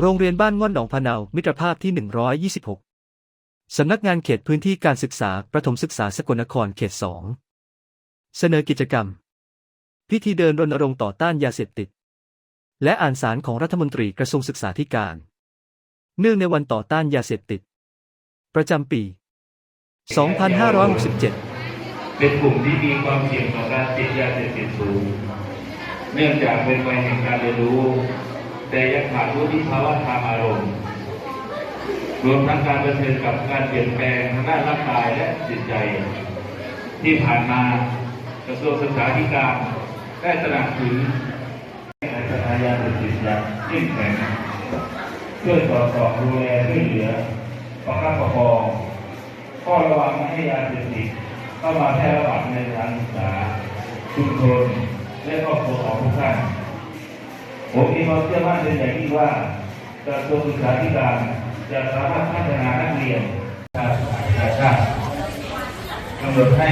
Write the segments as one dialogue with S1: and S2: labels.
S1: โรงเรียนบ้านง่อนหนองพะเนามิตรภาพที่ 126 สำนักงานเขตพื้นที่การศึกษาประถมศึกษาสกลนครเขต 2 เสนอกิจกรรม พิธีเดินรณรงค์ต่อต้านยาเสพติด และอ่านสารของรัฐมนตรีกระทรวงศึกษาธิการ เนื่องในวันต่อต้านยาเสพติด ประจำปี 2567
S2: เป็นกลุ่มที่มีความเสี่ยงต่อการติดยาเสพติดสูง เนื่องจากเป็นวัยแห่งการเรียนรู้ แต่ยังขาดวุฒิภาวะทางอารมณ์ รวมทั้งการเผชิญกับการเปลี่ยนแปลงทางด้านร่างกายและจิตใจ ที่ผ่านมากระทรวงศึกษาธิการได้ตระหนักถึงการพัฒนายาเสพติดอย่างเข้มแข็งเพื่อสอดส่องดูแลช่วยเหลือประคับประคองข้อระวังไม่ให้ยาเสพติดเข้ามาแพร่ระบาดในทางศึกษาชุมชนและครอบครัวของทุกท่าน ผมมีความเชื่อมั่นเป็นอย่างยิ่งว่ากระทรวงศึกษาธิการจะสามารถพัฒนานักเรียนชาติชาติกำหนดให้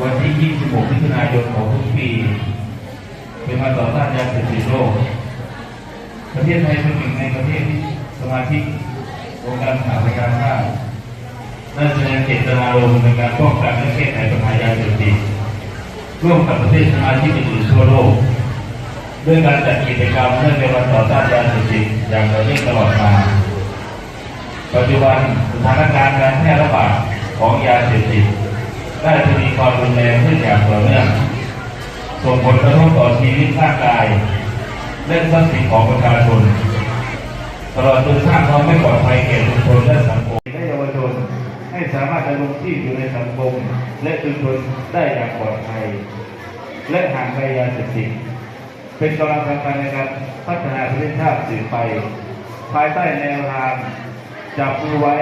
S2: วันที่ 26 มิถุนายนของทุกปี เป็นวันต่อต้านยาเสพติดโลก ประเทศไทยเป็นหนึ่งในประเทศที่สมาชิกองค์การสหประชาชาติได้แสดงเจตนารมณ์ในการป้องกันและแก้ไขปัญหายาเสพติดร่วมกับประเทศสมาชิกอื่นๆทั่วโลก ด้วยการจัดกิจกรรมเนื่องในวันต่อต้านยาเสพติดอย่างต่อเนื่องตลอดมา ปัจจุบันสถานการณ์การแพร่ระบาดของยาเสพติดได้ทวีความรุนแรงขึ้นอย่างต่อเนื่องส่งผลกระทบต่อชีวิตร่างกายและทรัพย์สินของประชาชน ตลอดจนสร้างความไม่ปลอดภัยแก่ชุมชนและสังคมและเยาวชนให้สามารถดำรงชีพอยู่ในสังคมและชุมชนได้อย่างปลอดภัย และห่างไกลยาเสพติด เป็นกำลังสำคัญในการพัฒนาประเทศชาติสืบไป ภายใต้แนวทางจับมือไว้